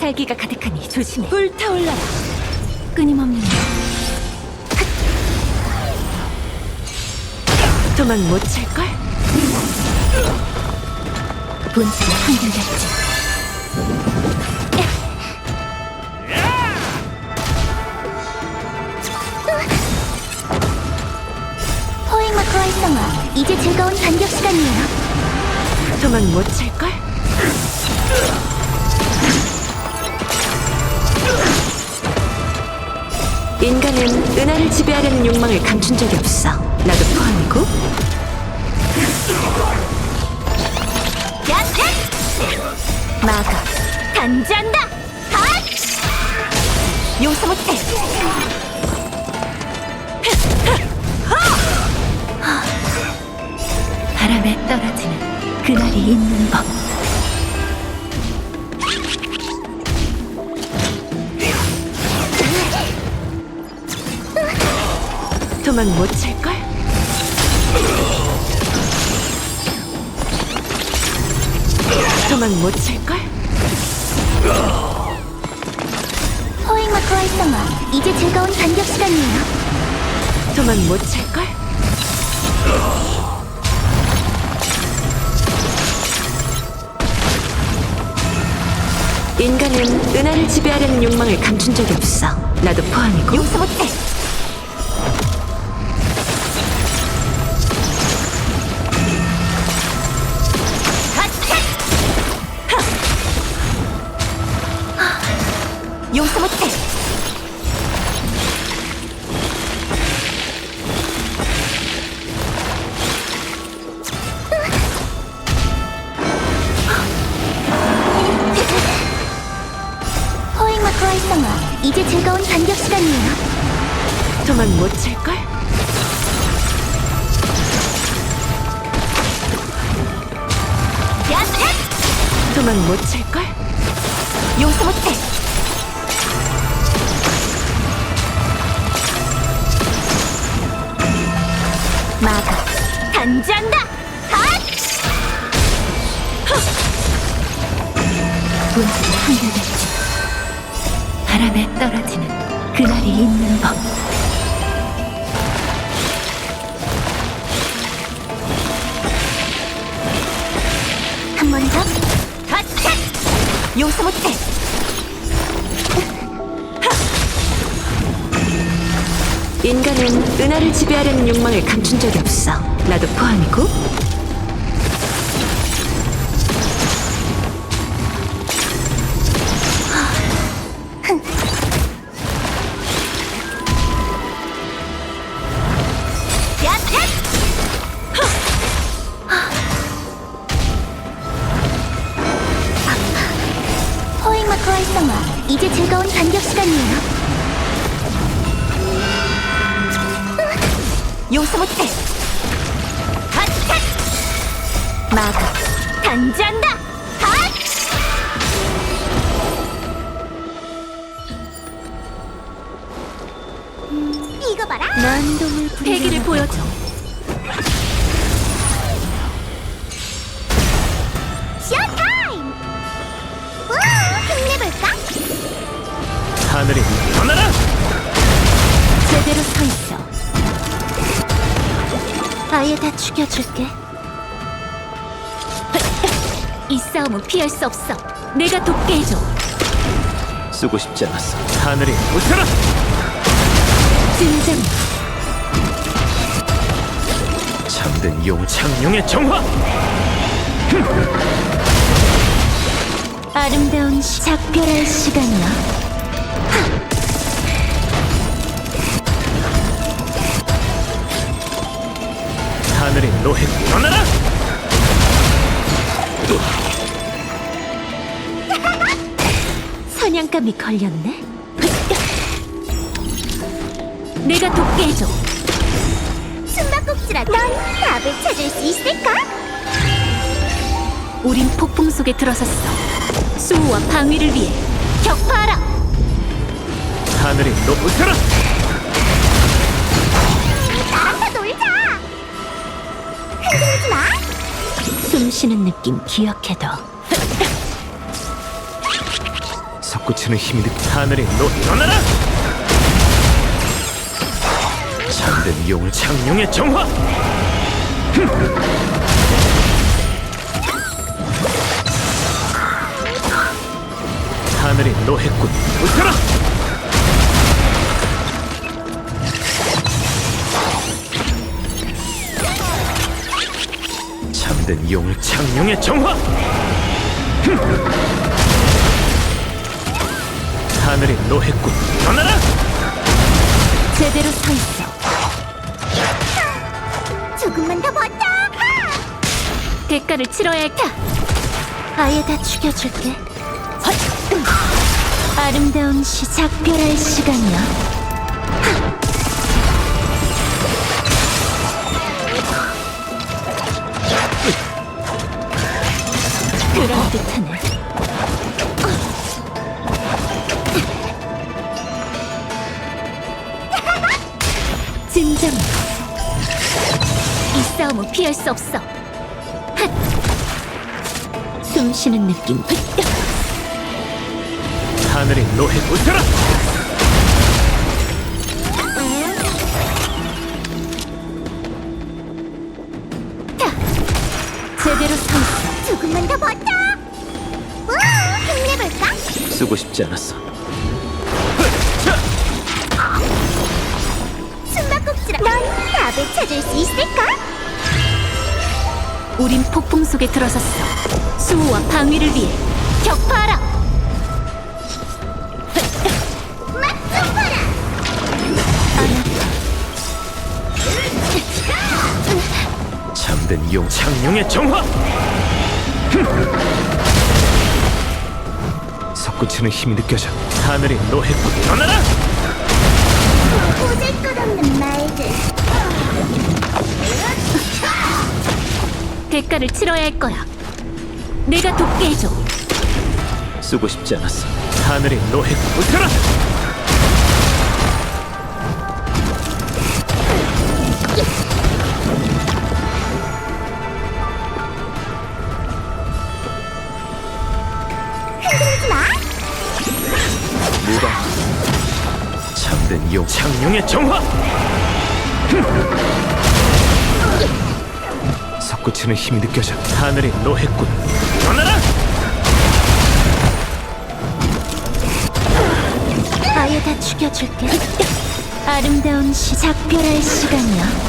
살기가 가득하니 조심해. 불타올라라. 끊임없는 도망 못 찰걸? 본질이 한결같지. 포획 마 크 활성화. 이제 즐거운 반격 시간이에요. 도망 못 찰걸? 인간은 은하를 지배하려는 욕망을 감춘 적이 없어. 나도 포함이고. 마가 단지한다. 핫! 용서 못해. 바람에 떨어지는 그날이 있는 법. 도망 못 찰걸? 도망 못 찰걸? 포획 마크 활성화. 이제 즐거운 반격 시간이에요. 도망 못 찰걸? 인간은 은하를 지배하려는 욕망을 감춘 적이 없어. 나도 포함이고. 용서 못해. 이제 즐거운 반격 시간이에요. 도망 못 찰걸? 도망 못 찰걸? 용서 못해. 마가 단지한다. 핫! 본질이 한결같지. 바람에 떨어지는 그날이 있는 법. 한 번 더. 용서 못해. 인간은 은하를 지배하려는 욕망을 감춘 적이 없어. 나도 포함이고. 활성화. 이제 즐거운 반격 시간이에요. 용서 못해. 마가 단지한다. 핫! 음, 이거 봐라. 난동을 패기를 보여줘. 하늘이 떠나라! 제대로 서 있어. 아예 다 죽여줄게. 이 싸움은 피할 수 없어. 내가 돕게 해줘. 쓰고 싶지 않았어. 하늘이 웃어라! 진정. 참된 용 창룡의 정화! 아름다운 시, 작별할 시간이야. 노해 떠나라! 사냥감이 걸렸네. 내가 돕게 해줘. 숨바꼭질하다. 넌 답을 찾을 수 있을까? 우린 폭풍 속에 들어섰어. 수호와 방위를 위해 격파하라. 하늘이 노 웃어라! 숨 쉬는 느낌 기억해둬. 솟구치는 힘이 느 하늘이 너 일어나라! 잠든 용을 창룡의 정화! 하늘이 노했군. 웃어라 잠든 용을 창룡의 정화 하늘이 노했군 일어나라 제대로 서 있어. 조금만 더 버텨. 대가를 치러야 할 타. 아예 다 죽여줄게. 헛! 음. 아름다운 시 작 별할 시간이야. 그럴듯하네. 진정. 이 싸움은 피할 수 없어. 핫! 숨 쉬는 느낌. 하늘이 노해 웃어라 조금만 더 버텨. 우, 힘내볼까? 쓰고 싶지 않았어 숨바꼭질아. 넌 답을 찾을 수 있을까? 우린 폭풍 속에 들어섰어. 수호와 방위를 위해 격파하라. 맛좀 봐라. 잠든 용 창룡의 정화 솟구치는 힘이 느껴져 하늘이 노했군 일어나라 보잘것없는 말들. 대가를 치러야 할 거야. 내가 돕게 해줘. 쓰고 싶지 않았어 하늘이 노했군 웃어라 정화 솟구치는 힘이 느껴져 하늘이 노했군 일어나라 아예 다 죽여줄게. 아름다운 시 작별할 시간이야.